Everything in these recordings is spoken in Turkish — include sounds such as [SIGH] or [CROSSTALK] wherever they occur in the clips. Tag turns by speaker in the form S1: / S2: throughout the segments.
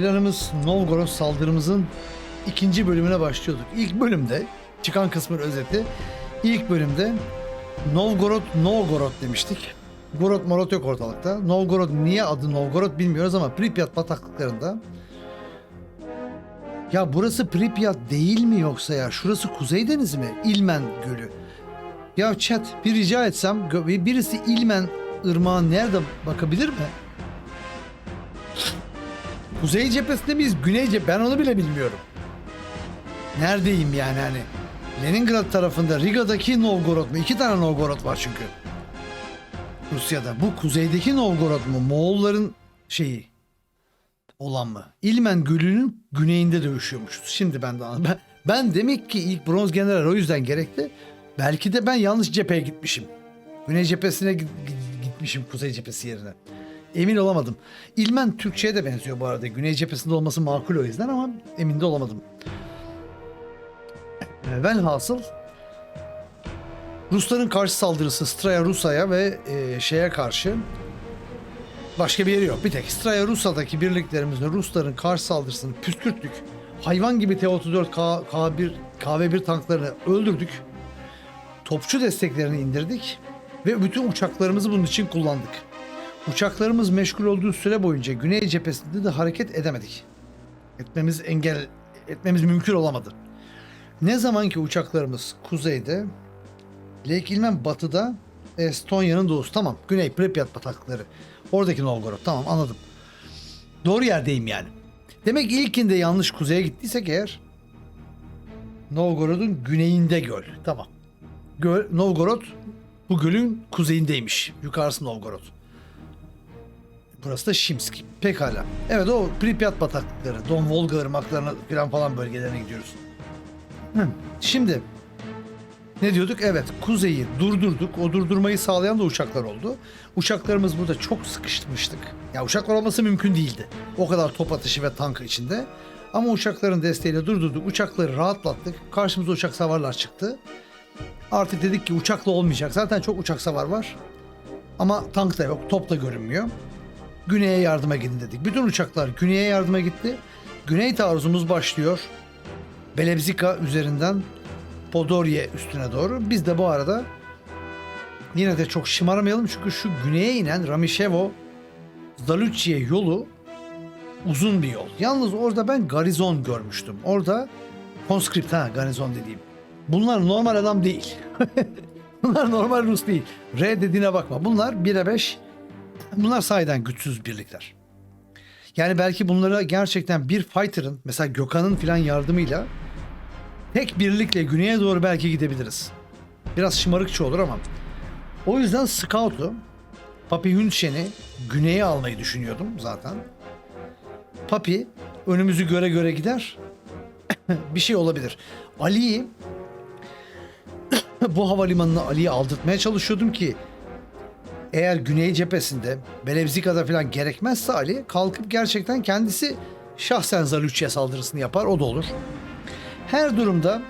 S1: Planımız Novgorod saldırımızın ikinci bölümüne başlıyorduk. İlk bölümde çıkan kısmın özeti. İlk bölümde Novgorod Novgorod demiştik. Gorod Morot yok ortalıkta. Novgorod niye adı Novgorod bilmiyoruz ama Pripyat bataklıklarında ya burası Pripyat değil mi yoksa ya? Şurası Kuzey Denizi mi? İlmen Gölü. Ya chat bir rica etsem birisi İlmen ırmağı nerede bakabilir mi? Kuzey cephesinde miyiz? Güney cephe ben onu bile bilmiyorum. Neredeyim yani hani? Leningrad tarafında Riga'daki Novgorod mu? İki tane Novgorod var çünkü. Rusya'da. Bu kuzeydeki Novgorod mu? Moğolların şeyi olan mı? İlmen Gölü'nün güneyinde dövüşüyormuşuz. Şimdi ben de. Ben, ben demek ki ilk bronz general o yüzden gerekli. Belki de ben yanlış cepheye gitmişim. Güney cephesine git- git- gitmişim kuzey cephesi yerine. Emin olamadım. İlmen Türkçe'ye de benziyor bu arada. Güney cephesinde olması makul o yüzden ama emin de olamadım. Ee, Velhasıl Rusların karşı saldırısı Straya Rusa'ya ve e, şeye karşı başka bir yeri yok. Bir tek Straya Rusa'daki birliklerimizle Rusların karşı saldırısını püskürttük. Hayvan gibi T-34 K, K1, KV-1 tanklarını öldürdük. Topçu desteklerini indirdik ve bütün uçaklarımızı bunun için kullandık. Uçaklarımız meşgul olduğu süre boyunca Güney cephesinde de hareket edemedik. Etmemiz engel etmemiz mümkün olamadı. Ne zaman ki uçaklarımız kuzeyde, Lake İlmen batıda, Estonya'nın doğusu. Tamam. Güney Pripyat bataklıkları. Oradaki Novgorod. Tamam anladım. Doğru yerdeyim yani. Demek ilkinde yanlış kuzeye gittiysek eğer Novgorod'un güneyinde göl. Tamam. Göl, Novgorod bu gölün kuzeyindeymiş. Yukarısı Novgorod. Burası da Şimsk. Pekala. Evet o Pripyat bataklıkları, Don Volga ırmaklarına falan falan bölgelerine gidiyoruz. Hı. Şimdi ne diyorduk? Evet kuzeyi durdurduk. O durdurmayı sağlayan da uçaklar oldu. Uçaklarımız burada çok sıkışmıştık. Ya uçaklar olması mümkün değildi. O kadar top atışı ve tank içinde. Ama uçakların desteğiyle durdurduk. Uçakları rahatlattık. Karşımıza uçak savarlar çıktı. Artık dedik ki uçakla olmayacak. Zaten çok uçak savar var. Ama tank da yok. Top da görünmüyor. Güney'e yardıma gidin dedik. Bütün uçaklar güneye yardıma gitti. Güney taarruzumuz başlıyor. Belebzika üzerinden Podorye üstüne doğru. Biz de bu arada yine de çok şımarmayalım çünkü şu güneye inen Ramishevo Zaluchiye yolu uzun bir yol. Yalnız orada ben garizon görmüştüm. Orada conscript ha garizon dediğim. Bunlar normal adam değil. [LAUGHS] Bunlar normal Rus değil. R dediğine bakma. Bunlar 1'e 5. Bunlar sahiden güçsüz birlikler. Yani belki bunlara gerçekten bir fighter'ın mesela Gökhan'ın filan yardımıyla tek birlikle güneye doğru belki gidebiliriz. Biraz şımarıkça olur ama. O yüzden Scout'u Papi Hünşen'i güneye almayı düşünüyordum zaten. Papi önümüzü göre göre gider. [LAUGHS] bir şey olabilir. Ali'yi [COUGHS] bu havalimanına Ali'yi aldırtmaya çalışıyordum ki eğer güney cephesinde Belevzika'da falan gerekmezse Ali kalkıp gerçekten kendisi şahsen Zaluçya saldırısını yapar o da olur. Her durumda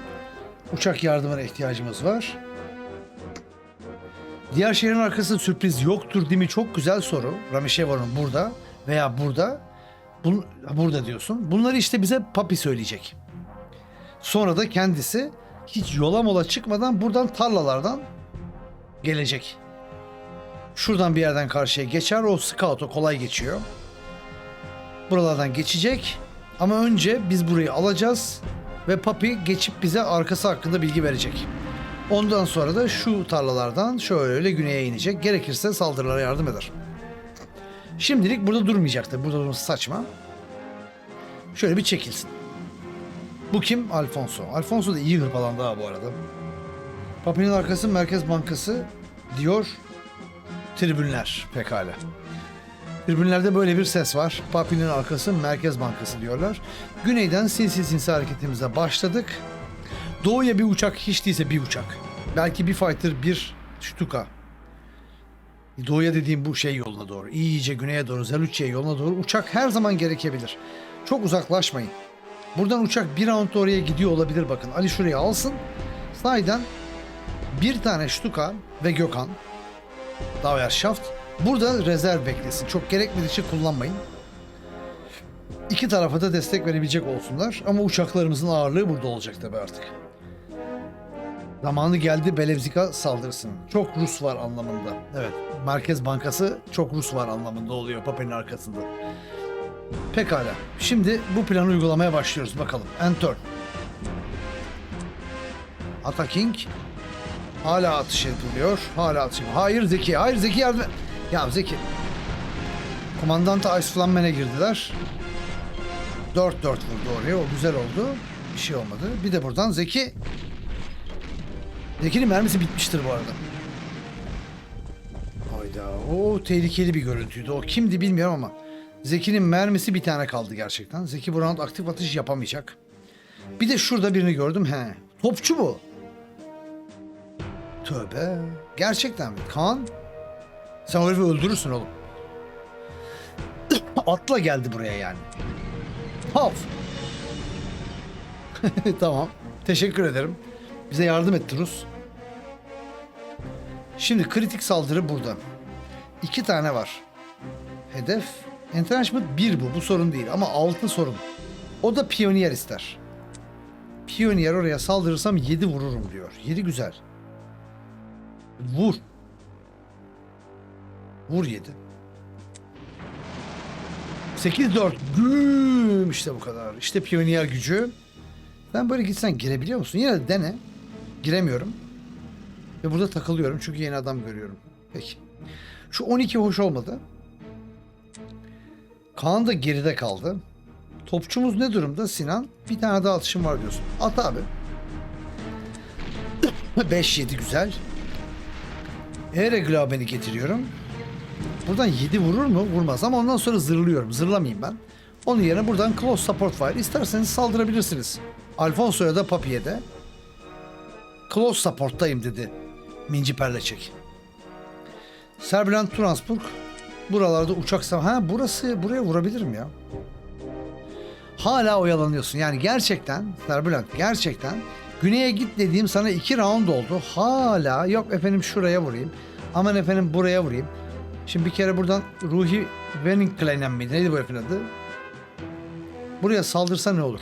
S1: uçak yardımına ihtiyacımız var. Diğer şehrin arkasında sürpriz yoktur değil mi? Çok güzel soru. Ramişevo'nun burada veya burada. Bun, burada diyorsun. Bunları işte bize Papi söyleyecek. Sonra da kendisi hiç yola mola çıkmadan buradan tarlalardan gelecek. Şuradan bir yerden karşıya geçer. O scout o kolay geçiyor. Buralardan geçecek. Ama önce biz burayı alacağız. Ve Papi geçip bize arkası hakkında bilgi verecek. Ondan sonra da şu tarlalardan şöyle güneye inecek. Gerekirse saldırılara yardım eder. Şimdilik burada durmayacaktır. Burada durması saçma. Şöyle bir çekilsin. Bu kim? Alfonso. Alfonso da iyi hırpalandı ha bu arada. Papi'nin arkası Merkez Bankası diyor tribünler pekala. Tribünlerde böyle bir ses var. Papi'nin arkası Merkez Bankası diyorlar. Güneyden sinsi sinsi hareketimize başladık. Doğuya bir uçak hiç değilse bir uçak. Belki bir fighter bir Stuka. Doğuya dediğim bu şey yoluna doğru. İyice güneye doğru, Zaluçya yoluna doğru uçak her zaman gerekebilir. Çok uzaklaşmayın. Buradan uçak bir round oraya gidiyor olabilir bakın. Ali şuraya alsın. Sahiden bir tane Stuka ve Gökhan Dauer Shaft burada rezerv beklesin. Çok gerekmedikçe kullanmayın. İki tarafa da destek verebilecek olsunlar. Ama uçaklarımızın ağırlığı burada olacak tabii artık. Zamanı geldi Belevzika saldırısının. Çok Rus var anlamında. Evet. Merkez Bankası çok Rus var anlamında oluyor Pape'nin arkasında. Pekala. Şimdi bu planı uygulamaya başlıyoruz bakalım. Enter. Attacking. Hala atış ediliyor. Hala atış Hayır Zeki. Hayır Zeki yardım. Ya Zeki. Komandanta Ice Flammen'e girdiler. 4-4 vurdu oraya. O güzel oldu. Bir şey olmadı. Bir de buradan Zeki. Zeki'nin mermisi bitmiştir bu arada. Hayda. O tehlikeli bir görüntüydü. O kimdi bilmiyorum ama. Zeki'nin mermisi bir tane kaldı gerçekten. Zeki bu round aktif atış yapamayacak. Bir de şurada birini gördüm. He. Topçu bu. Tövbe. Gerçekten mi? Kaan. Sen o herifi öldürürsün oğlum. [COUGHS] Atla geldi buraya yani. Hop. [LAUGHS] tamam. Teşekkür ederim. Bize yardım etti Rus. Şimdi kritik saldırı burada. İki tane var. Hedef Entrenchment 1 bu. Bu sorun değil ama 6 sorun. O da Pioneer ister. Pioneer oraya saldırırsam 7 vururum diyor. 7 güzel. Vur. Vur 7. 8-4. Güm. İşte bu kadar. İşte Pioneer gücü. Ben böyle gitsen girebiliyor musun? Yine de dene. Giremiyorum. Ve burada takılıyorum çünkü yeni adam görüyorum. Peki. Şu 12 hoş olmadı. Kaan da geride kaldı. Topçumuz ne durumda Sinan? Bir tane daha atışım var diyorsun. At abi. [COUGHS] 5-7 güzel. Ereglaben'i getiriyorum. Buradan 7 vurur mu? Vurmaz ama ondan sonra zırlıyorum. Zırlamayayım ben. Onun yerine buradan close support fire isterseniz saldırabilirsiniz. Alfonso'ya da Papi'ye de. Close support'tayım dedi. Minci Perleçek. Serbülent Turansburg. Buralarda uçak sav... Ha burası buraya vurabilirim ya. Hala oyalanıyorsun. Yani gerçekten Serbülent gerçekten güneye git dediğim sana iki round oldu. Hala yok efendim şuraya vurayım. Aman efendim buraya vurayım. Şimdi bir kere buradan Ruhi Wenninklenen miydi? Neydi bu herifin adı? Buraya saldırsa ne olur?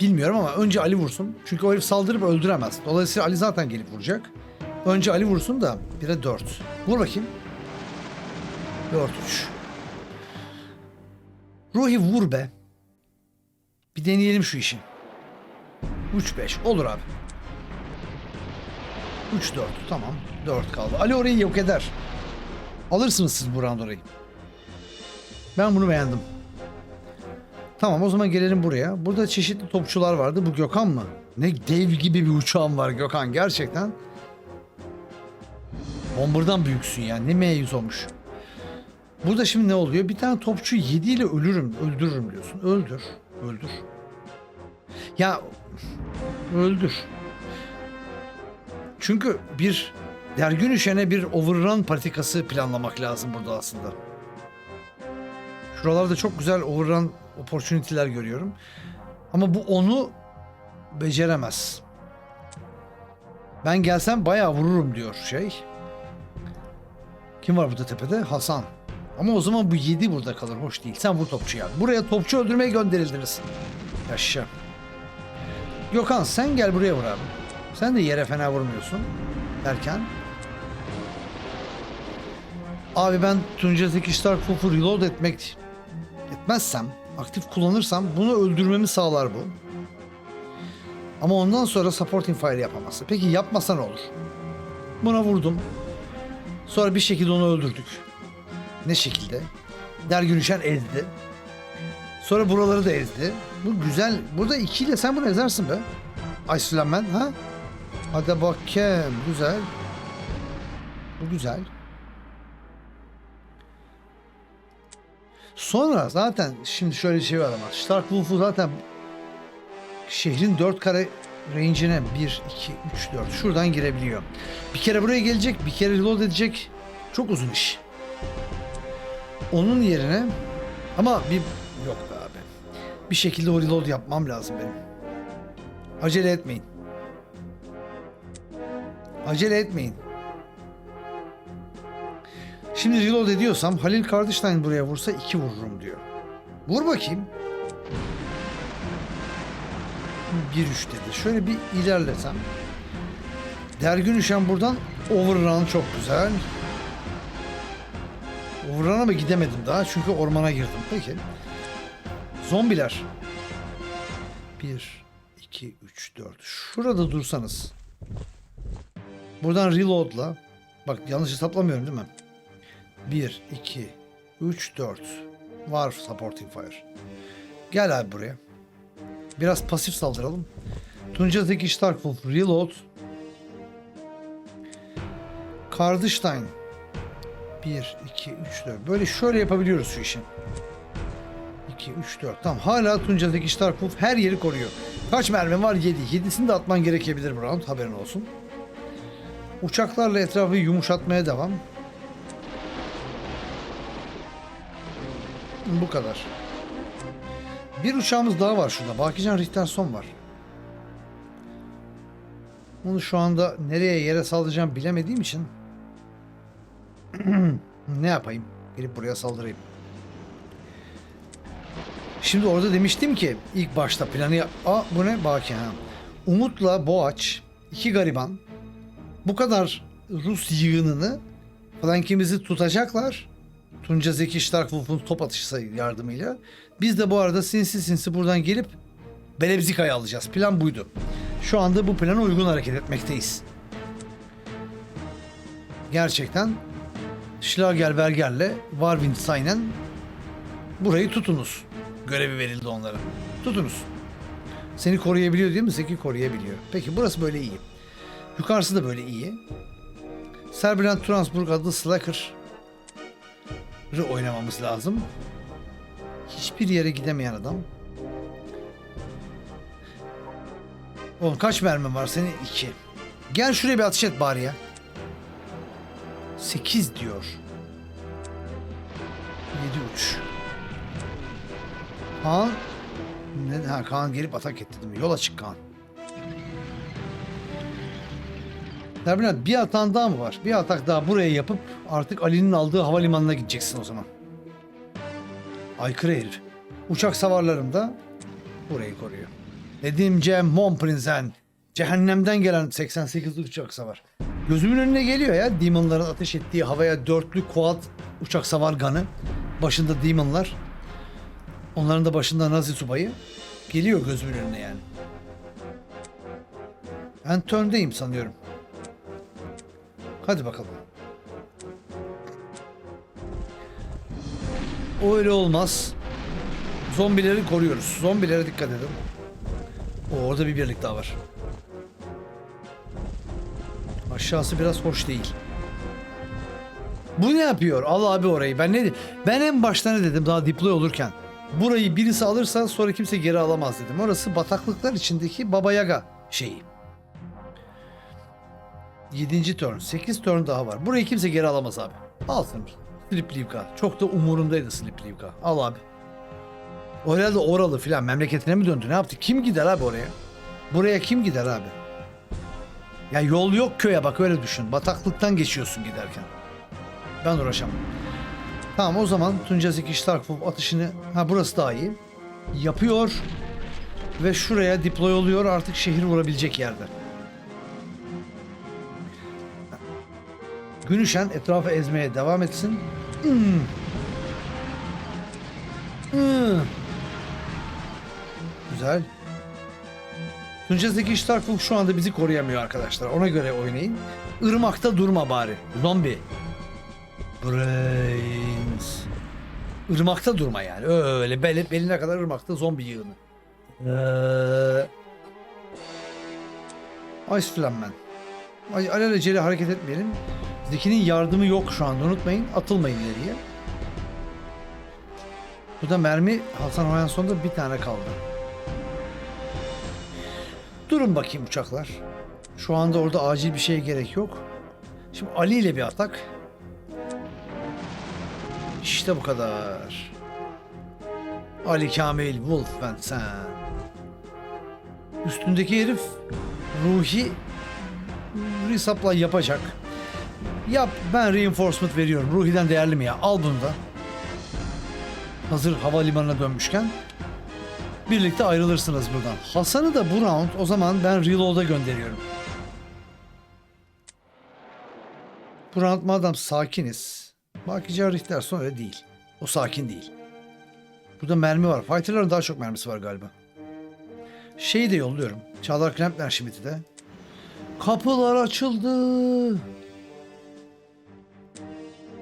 S1: Bilmiyorum ama önce Ali vursun. Çünkü o herif saldırıp öldüremez. Dolayısıyla Ali zaten gelip vuracak. Önce Ali vursun da 1'e 4. Vur bakayım. 4 3. Ruhi vur be. Bir deneyelim şu işi. 3 5 olur abi. 3 4 tamam. 4 kaldı. Ali orayı yok eder. Alırsınız siz bu round orayı. Ben bunu beğendim. Tamam o zaman gelelim buraya. Burada çeşitli topçular vardı. Bu Gökhan mı? Ne dev gibi bir uçağım var Gökhan gerçekten. Bomber'dan büyüksün yani. Ne M100 olmuş. Burada şimdi ne oluyor? Bir tane topçu 7 ile ölürüm, öldürürüm diyorsun. Öldür. Öldür. Ya öldür. Çünkü bir dergün üşene bir overrun patikası planlamak lazım burada aslında. Şuralarda çok güzel overrun opportunity'ler görüyorum. Ama bu onu beceremez. Ben gelsem bayağı vururum diyor şey. Kim var burada tepede? Hasan. Ama o zaman bu 7 burada kalır. Hoş değil. Sen vur topçuya. Buraya topçu öldürmeye gönderildiniz. Yaşa. Gökhan sen gel buraya vur abi. Sen de yere fena vurmuyorsun. Derken. Abi ben Tunca Zeki Starkfolk'u reload etmek etmezsem, aktif kullanırsam bunu öldürmemi sağlar bu. Ama ondan sonra supporting fire yapamazsa. Peki yapmasa ne olur? Buna vurdum. Sonra bir şekilde onu öldürdük. Ne şekilde? Dergün Üşen ezdi. Sonra buraları da ezdi. Bu güzel. Burada ikiyle sen bunu ezersin be. Ay Süleyman ha? Hadi bakayım. Güzel. Bu güzel. Sonra zaten şimdi şöyle bir şey var ama Starkwolf'u zaten şehrin dört kare range'ine 1, 2, 3, 4 şuradan girebiliyor. Bir kere buraya gelecek, bir kere reload edecek. Çok uzun iş. Onun yerine ama bir yok be abi. Bir şekilde o reload yapmam lazım benim. Acele etmeyin. Acele etmeyin. Şimdi reload ediyorsam Halil Kardeşlein buraya vursa 2 vururum diyor. Vur bakayım. 1-3 dedi. Şöyle bir ilerlesem. Dergün Üşen buradan overrun çok güzel. Overrun'a mı gidemedim daha çünkü ormana girdim. Peki. Zombiler. 1, 2, 3, 4. Şurada dursanız. Buradan reload'la. Bak yanlış hesaplamıyorum değil mi? 1, 2, 3, 4. Var supporting fire. Gel abi buraya. Biraz pasif saldıralım. Tunca Zeki Starkvulf reload. Kardıştayn. 1, 2, 3, 4. Böyle şöyle yapabiliyoruz şu işi. 2, 3, 4. Tamam hala Tunca'daki Starkvulf her yeri koruyor. Kaç mermi var? 7. 7'sini de atman gerekebilir bu round. Haberin olsun. Uçaklarla etrafı yumuşatmaya devam. Bu kadar. Bir uçağımız daha var şurada. Bakican Richterson var. Onu şu anda nereye yere saldıracağım bilemediğim için [CLEARS THROAT] ne yapayım? Gelip buraya saldırayım. Şimdi orada demiştim ki ilk başta planı yap... Aa bu ne? Baki ha. Umut'la Boğaç iki gariban bu kadar Rus yığınını flankimizi tutacaklar. Tunca Zeki Starkvulf'un top atışı yardımıyla. Biz de bu arada sinsi sinsi buradan gelip Belebzika'yı alacağız. Plan buydu. Şu anda bu plana uygun hareket etmekteyiz. Gerçekten Schlagerberger'le Warwindstein'en burayı tutunuz. Görevi verildi onlara. Tutunuz. Seni koruyabiliyor değil mi? Zeki koruyabiliyor. Peki burası böyle iyi. Yukarısı da böyle iyi. Serbiland Transburg adlı Slacker oynamamız lazım. Hiçbir yere gidemeyen adam. Oğlum kaç mermin var senin? 2. Gel şuraya bir ateş et bari ya. 8 diyor. 7 3. Kaan ne? Ha, Kaan gelip atak etti değil mi? Yola çık Kaan. Terminal bir atan daha mı var? Bir atak daha buraya yapıp artık Ali'nin aldığı havalimanına gideceksin o zaman. Aykırı herif. Uçak savarlarım da burayı koruyor. Dediğimce Montprinsen. Cehennemden gelen 88'li uçak savar. Gözümün önüne geliyor ya Demon'ların ateş ettiği havaya dörtlü quad uçak savar ganı. Başında Demon'lar. Onların da başında Nazi subayı. Geliyor gözümün önüne yani. Ben turndeyim sanıyorum. Hadi bakalım. O öyle olmaz. Zombileri koruyoruz. Zombilere dikkat edin. O orada bir birlik daha var. Aşağısı biraz hoş değil. Bu ne yapıyor? Al abi orayı. Ben ne Ben en başta ne dedim daha deploy olurken. Burayı birisi alırsa sonra kimse geri alamaz dedim. Orası bataklıklar içindeki Baba Yaga şeyi. 7. turn. 8 turn daha var. Burayı kimse geri alamaz abi. Al sen. Slipplivka. Çok da umurumdaydı Slipplivka. Al abi. O herhalde oralı filan memleketine mi döndü? Ne yaptı? Kim gider abi oraya? Buraya kim gider abi? Ya yol yok köye bak öyle düşün. Bataklıktan geçiyorsun giderken. Ben uğraşamam. Tamam o zaman Tunca Zeki Starkvulf atışını... Ha burası daha iyi. Yapıyor. Ve şuraya deploy oluyor artık şehir vurabilecek yerde. Günüşen etrafı ezmeye devam etsin. Hmm. Hmm. Güzel. Tunca Zeki Starkvulf şu anda bizi koruyamıyor arkadaşlar. Ona göre oynayın. Irmakta durma bari. Zombi. Brains. Irmakta durma yani. Öyle bel, beline kadar ırmakta zombi yığını. Ee... Ice Flammen. Ay, alelacele hareket etmeyelim. Zeki'nin yardımı yok şu anda unutmayın. Atılmayın ileriye. Bu da mermi Hasan Hoyanson'da bir tane kaldı. Durun bakayım uçaklar. Şu anda orada acil bir şeye gerek yok. Şimdi Ali ile bir atak. İşte bu kadar. Ali Kamil Wolfman sen. Üstündeki herif Ruhi resupply yapacak. Yap ben reinforcement veriyorum. Ruhi'den değerli mi ya? Al bunu da. Hazır havalimanına dönmüşken. Birlikte ayrılırsınız buradan. Hasan'ı da bu round o zaman ben reload'a gönderiyorum. Bu round madem sakiniz. Bakıcı Richter sonra değil. O sakin değil. Burada mermi var. Fighter'ların daha çok mermisi var galiba. Şeyi de yolluyorum. Çağlar Klempner Schmidt'i de. Kapılar açıldı.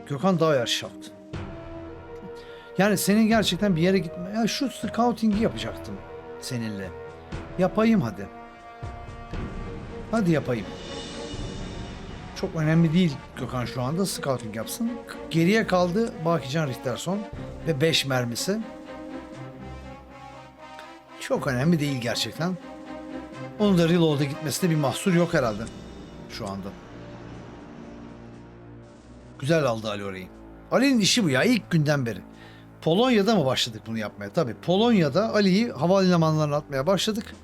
S1: Gökhan daha yarış yaptı. Yani senin gerçekten bir yere gitme. Ya şu scouting'i yapacaktım seninle. Yapayım hadi. Hadi yapayım. Çok önemli değil Gökhan şu anda scouting yapsın. Geriye kaldı Bakican Richterson ve 5 mermisi. Çok önemli değil gerçekten. Onun da reload'a gitmesinde bir mahsur yok herhalde şu anda. Güzel aldı Ali orayı. Ali'nin işi bu ya ilk günden beri. Polonya'da mı başladık bunu yapmaya? Tabii Polonya'da Ali'yi havalimanlarına atmaya başladık.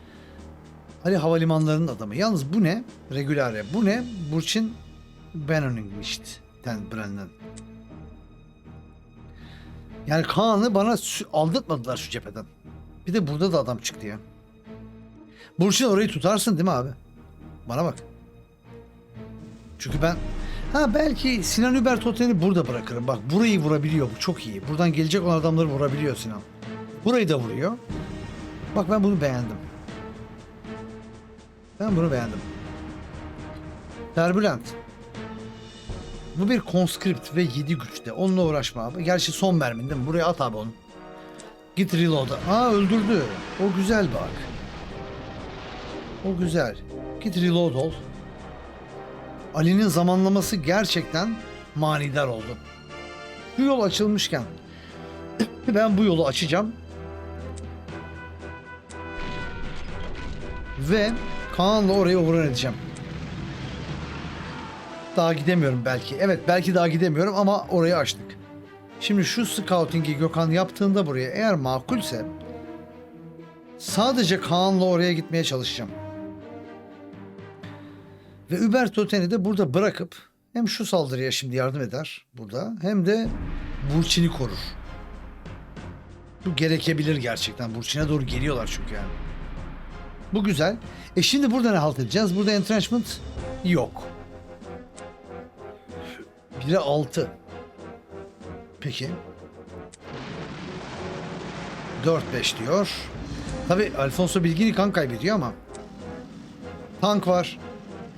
S1: Ali havalimanlarının adamı. Yalnız bu ne? Regulare. Bu ne? Burçin Benoning'mişti. Den Brennan. Yani Kaan'ı bana aldırtmadılar şu cepheden. Bir de burada da adam çıktı ya. Burçin orayı tutarsın değil mi abi? Bana bak. Çünkü ben ha belki Sinan Über Toten'i burada bırakırım. Bak burayı vurabiliyor bu çok iyi. Buradan gelecek olan adamları vurabiliyor Sinan. Burayı da vuruyor. Bak ben bunu beğendim. Ben bunu beğendim. Turbulent. Bu bir conscript ve 7 güçte. Onunla uğraşma abi. Gerçi son mermin değil mi? Buraya at abi onu. Git reload'a. Aa öldürdü. O güzel bak. O güzel. Git reload ol. Ali'nin zamanlaması gerçekten manidar oldu. Bu yol açılmışken [CLEARS THROAT] ben bu yolu açacağım. Ve Kaan'la oraya overrun edeceğim. Daha gidemiyorum belki. Evet belki daha gidemiyorum ama orayı açtık. Şimdi şu scouting'i Gökhan yaptığında buraya eğer makulse sadece Kaan'la oraya gitmeye çalışacağım. Ve Über Toten'i de burada bırakıp hem şu saldırıya şimdi yardım eder burada hem de Burçin'i korur. Bu gerekebilir gerçekten. Burçin'e doğru geliyorlar çünkü yani. Bu güzel. E şimdi burada ne halt edeceğiz? Burada entrenchment yok. 1'e 6. Peki. 4-5 diyor. Tabi Alfonso Bilgini kan kaybediyor ama. Tank var.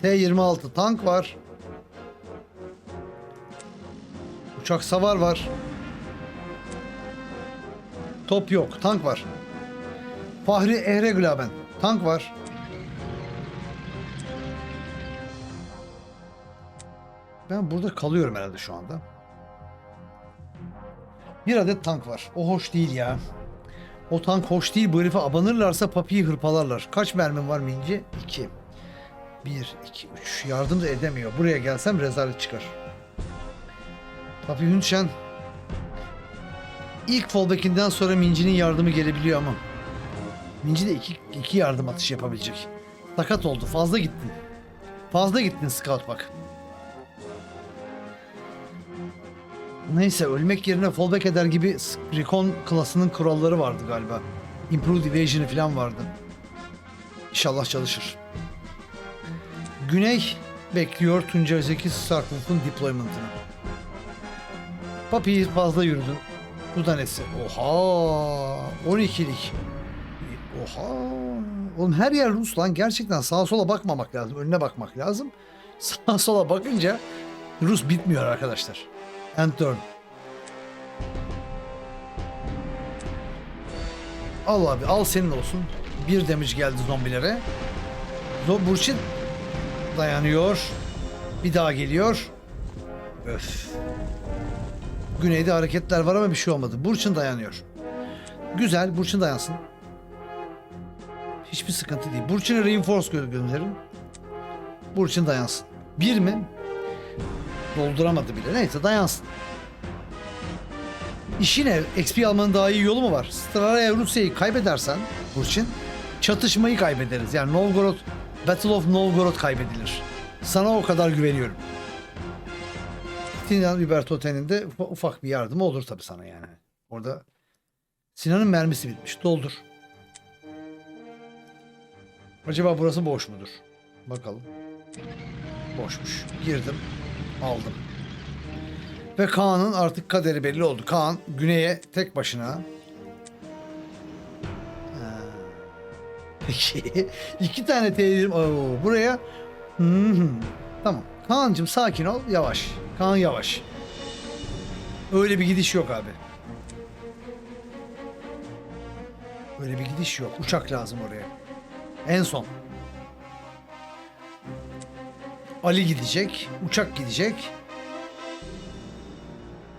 S1: T-26 tank var. Uçak savar var. Top yok. Tank var. Fahri Ehregülaben. Tank var. Ben burada kalıyorum herhalde şu anda. Bir adet tank var. O hoş değil ya. O tank hoş değil. Bu herife abanırlarsa papiyi hırpalarlar. Kaç mermim var Minci? 2. 1, 2, 3. Yardım da edemiyor. Buraya gelsem rezalet çıkar. Papi Hünşen ilk fallback'inden sonra Minci'nin yardımı gelebiliyor ama Minci de iki, iki yardım atışı yapabilecek. Sakat oldu. Fazla gittin. Fazla gittin scout bak. Neyse ölmek yerine fallback eder gibi Recon klasının kuralları vardı galiba. Improved Evasion'ı falan vardı. İnşallah çalışır. Güney bekliyor Tunca Zeki Starkwood'un deployment'ını. Papi fazla yürüdün. Bu da nesi? Oha! 12'lik. Oha! Oğlum her yer Rus lan. Gerçekten sağa sola bakmamak lazım. Önüne bakmak lazım. [LAUGHS] Sağa sola bakınca Rus bitmiyor arkadaşlar. And turn. Al abi al senin olsun. Bir damage geldi zombilere. Zo Burçin dayanıyor. Bir daha geliyor. Öf. Güneyde hareketler var ama bir şey olmadı. Burçin dayanıyor. Güzel. Burçin dayansın. Hiçbir sıkıntı değil. Burçin'e reinforce gö- gönderin. Burçin dayansın. Bir mi? Dolduramadı bile. Neyse dayansın. İşine XP almanın daha iyi yolu mu var? Straraya Rusya'yı kaybedersen Burçin çatışmayı kaybederiz. Yani Novgorod Battle of Novgorod kaybedilir. Sana o kadar güveniyorum. gittiğin an Uber Toten'inde ufa- ufak bir yardımı olur tabii sana yani. Orada Sinan'ın mermisi bitmiş. Doldur. Acaba burası boş mudur? Bakalım. Boşmuş. Girdim. Aldım. Ve Kaan'ın artık kaderi belli oldu. Kaan güneye tek başına. Peki. [LAUGHS] iki tane tehditim. Oo, buraya. Hı. Tamam. Kaan'cığım sakin ol. Yavaş. Kaan yavaş. Öyle bir gidiş yok abi. Öyle bir gidiş yok. Uçak lazım oraya. En son. Ali gidecek. Uçak gidecek.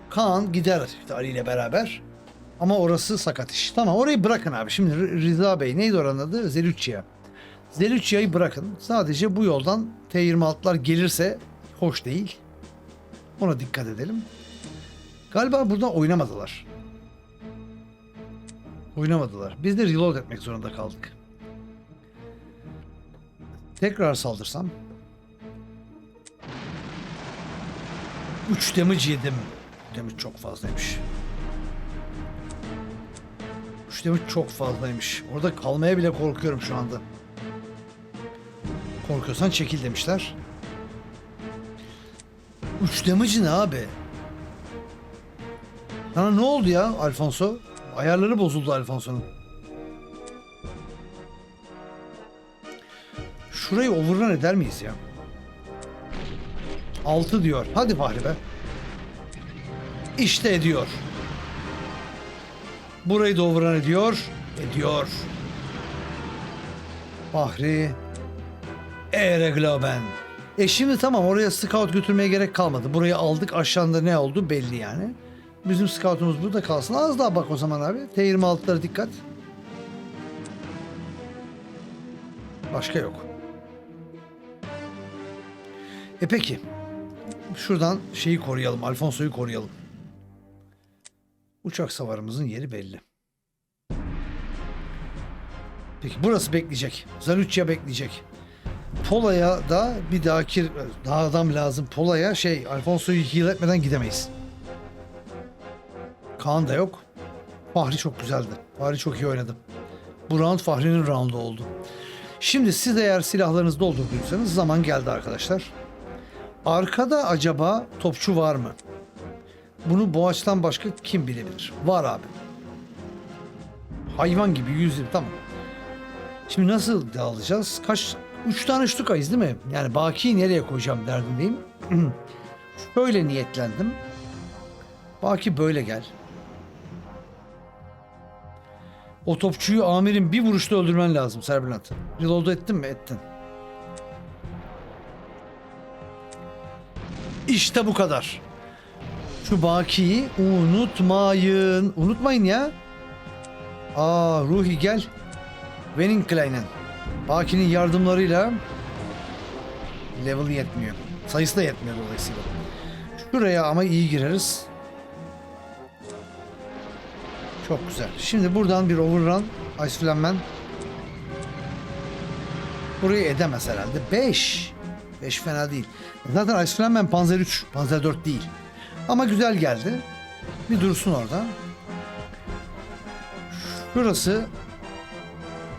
S1: Kaan gider işte Ali ile beraber. Ama orası sakat iş. Tamam orayı bırakın abi. Şimdi Rıza Bey neydi oranın adı? Zelüçya. Zelüçya'yı bırakın. Sadece bu yoldan T26'lar gelirse hoş değil. Ona dikkat edelim. Galiba buradan oynamadılar. Oynamadılar. Biz de reload etmek zorunda kaldık. Tekrar saldırsam. 3 damage yedim. Damage çok fazlaymış. 3 damage çok fazlaymış. Orada kalmaya bile korkuyorum şu anda. Korkuyorsan çekil demişler. 3 damage ne abi? Sana ne oldu ya Alfonso? Ayarları bozuldu Alfonso'nun. Şurayı overrun eder miyiz ya? 6 diyor. Hadi Fahri be. İşte ediyor. Burayı overrun ediyor. Ediyor. Fahri. Ere Globen. E şimdi tamam oraya scout götürmeye gerek kalmadı. Burayı aldık aşağında ne oldu belli yani. Bizim scoutumuz burada kalsın. Az daha bak o zaman abi. T26'lara dikkat. Başka yok. E peki. Şuradan şeyi koruyalım. Alfonso'yu koruyalım. Uçak savarımızın yeri belli. Peki burası bekleyecek. Zaluçya bekleyecek. Pola'ya da bir dahaki daha adam lazım. Pola'ya şey Alfonso'yu heal etmeden gidemeyiz. Kaan da yok. Fahri çok güzeldi. Fahri çok iyi oynadı. Bu round Fahri'nin roundu oldu. Şimdi siz eğer silahlarınızı doldurduysanız zaman geldi arkadaşlar. Arkada acaba topçu var mı? Bunu Boğaç'tan başka kim bilebilir? Var abi. Hayvan gibi yüz tamam. Şimdi nasıl dağılacağız? Kaç? Üç tane ştukayız değil mi? Yani Baki'yi nereye koyacağım derdindeyim. [CLEARS THROAT] Böyle niyetlendim. Baki böyle gel. O topçuyu amirin bir vuruşta öldürmen lazım Serbülent. Reload ettin mi? Ettin. İşte bu kadar. Şu Baki'yi unutmayın. Unutmayın ya. Aa Ruhi gel. Wenninklein'en. Baki'nin yardımlarıyla level yetmiyor. Sayısı da yetmiyor dolayısıyla. Şuraya ama iyi gireriz. Çok güzel. Şimdi buradan bir overrun. Ice Flamen. Burayı edemez herhalde. 5. 5 fena değil. Zaten Ice Flamen Panzer 3. Panzer 4 değil. Ama güzel geldi. Bir dursun orada. Burası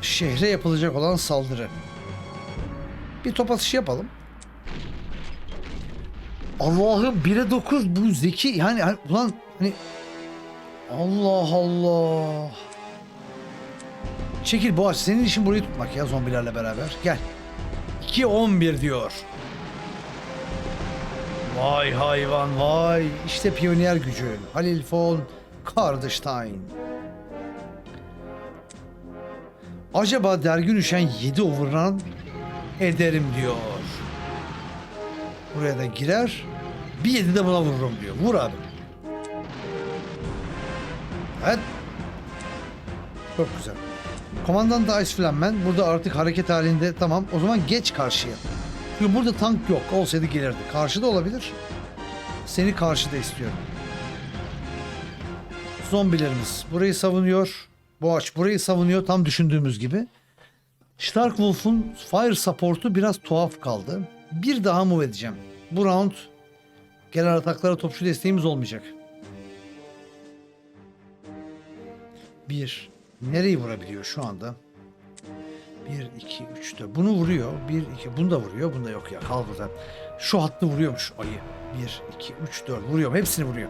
S1: şehre yapılacak olan saldırı. Bir top atışı yapalım. Allah'ım 1'e 9 bu zeki yani hani- ulan hani Allah Allah. Çekil Boğaç senin işin burayı tutmak ya zombilerle beraber. Gel. 2-11 diyor. Vay hayvan vay. İşte piyoner gücü. Halil von Kardestein. Acaba dergin üşen 7 overrun ederim diyor. Buraya da girer. Bir 7 de buna vururum diyor. Vur abi. Evet. Çok güzel. Komandan da Ice Flamen burada artık hareket halinde tamam. O zaman geç karşıya. Çünkü burada tank yok. Olsaydı gelirdi. Karşıda olabilir. Seni karşıda istiyorum. Zombilerimiz burayı savunuyor. Boğaç burayı savunuyor tam düşündüğümüz gibi. Starkwolf'un fire support'u biraz tuhaf kaldı. Bir daha move edeceğim. Bu round Gelen ataklara topçu desteğimiz olmayacak. Bir. Nereyi vurabiliyor şu anda? 1, 2, 3, 4. Bunu vuruyor. 1, 2. Bunu da vuruyor. Bunda yok ya. Kal burada. Şu hattı vuruyormuş ayı. 1, 2, 3, 4. Vuruyor. Hepsini vuruyor.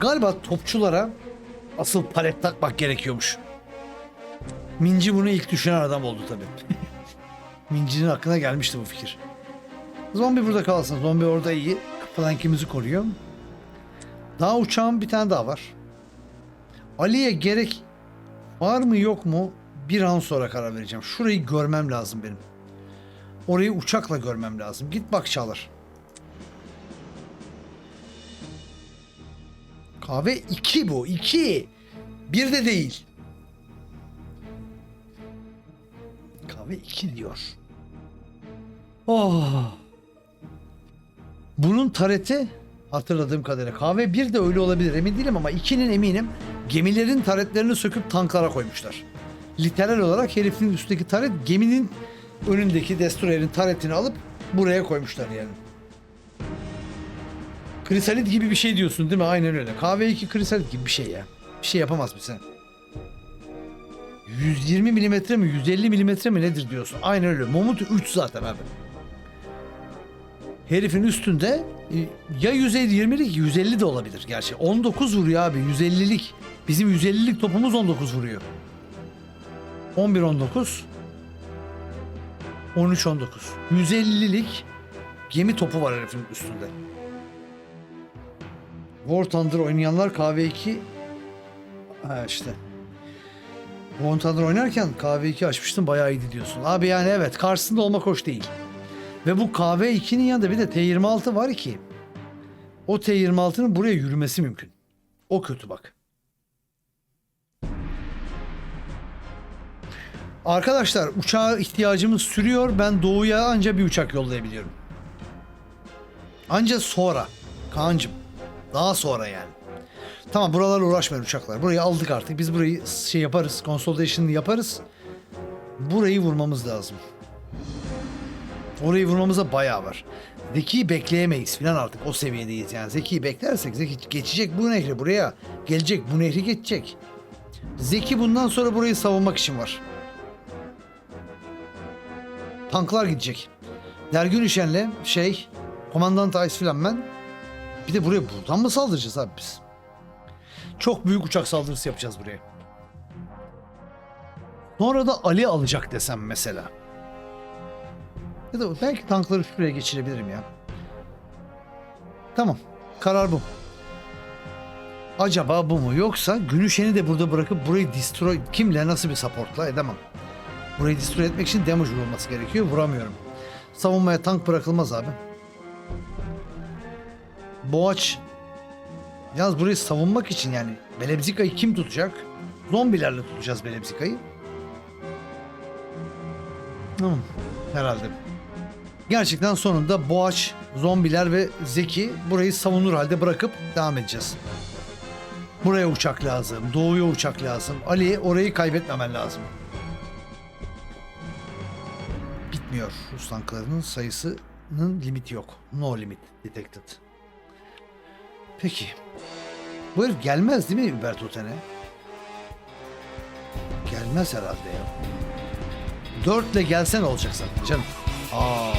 S1: Galiba topçulara asıl palet takmak gerekiyormuş. Minci bunu ilk düşünen adam oldu tabii. [LAUGHS] Minci'nin aklına gelmişti bu fikir. Zombi burada kalsın. Zombi orada iyi. Flankimizi koruyor. Daha uçağın bir tane daha var. Ali'ye gerek var mı yok mu bir an sonra karar vereceğim. Şurayı görmem lazım benim. Orayı uçakla görmem lazım. Git bak Çağlar. Kahve 2 bu. 2. Bir de değil. Kahve 2 diyor. Oh. Bunun tareti hatırladığım kadarıyla kahve 1 de öyle olabilir emin değilim ama 2'nin eminim gemilerin taretlerini söküp tanklara koymuşlar. Literal olarak herifin üstteki taret geminin önündeki destroyer'in taretini alıp buraya koymuşlar yani. Krisalit gibi bir şey diyorsun değil mi? Aynen öyle. Kahve 2 krisalit gibi bir şey ya. Bir şey yapamaz mısın? 120 milimetre mi 150 milimetre mi nedir diyorsun. Aynen öyle. Momut 3 zaten abi. Herifin üstünde e, ya 120'lik 150 de olabilir gerçi. 19 vuruyor abi 150'lik. Bizim 150'lik topumuz 19 vuruyor. 11 19 13 19. 150'lik gemi topu var herifin üstünde. War Thunder oynayanlar KV2 ha işte. War Thunder oynarken KV2 açmıştım bayağı iyiydi diyorsun. Abi yani evet karşısında olmak hoş değil. Ve bu KV2'nin yanında bir de T26 var ki o T26'nın buraya yürümesi mümkün. O kötü bak. Arkadaşlar uçağa ihtiyacımız sürüyor. Ben doğuya anca bir uçak yollayabiliyorum. Anca sonra. Kaan'cım. Daha sonra yani. Tamam buralarla uğraşmayın uçaklar. Burayı aldık artık. Biz burayı şey yaparız. Consolidation'ı yaparız. Burayı vurmamız lazım. Orayı vurmamıza bayağı var. Zeki'yi bekleyemeyiz filan artık o seviyedeyiz yani. Zeki'yi beklersek Zeki geçecek bu nehri buraya. Gelecek bu nehri geçecek. Zeki bundan sonra burayı savunmak için var. Tanklar gidecek. Dergün İşen'le şey, Komandant Ice filan ben. Bir de buraya buradan mı saldıracağız abi biz? Çok büyük uçak saldırısı yapacağız buraya. Sonra da Ali alacak desem mesela. Ya da belki tankları şuraya geçirebilirim ya. Tamam. Karar bu. Acaba bu mu? Yoksa Günüşen'i de burada bırakıp burayı destroy... Kimle nasıl bir supportla edemem. Burayı destroy etmek için damage vurulması gerekiyor. Vuramıyorum. Savunmaya tank bırakılmaz abi. Boğaç Yalnız burayı savunmak için yani Belebzika'yı kim tutacak? Zombilerle tutacağız Belebzika'yı. Tamam. Herhalde. Gerçekten sonunda Boğaç, zombiler ve Zeki burayı savunur halde bırakıp devam edeceğiz. Buraya uçak lazım, doğuya uçak lazım. Ali orayı kaybetmemen lazım. Bitmiyor. Rus tanklarının sayısının limiti yok. No limit detected. Peki. Bu herif gelmez değil mi Übertoten'e? Gelmez herhalde ya. Dörtle gelsen olacak zaten canım. Aa.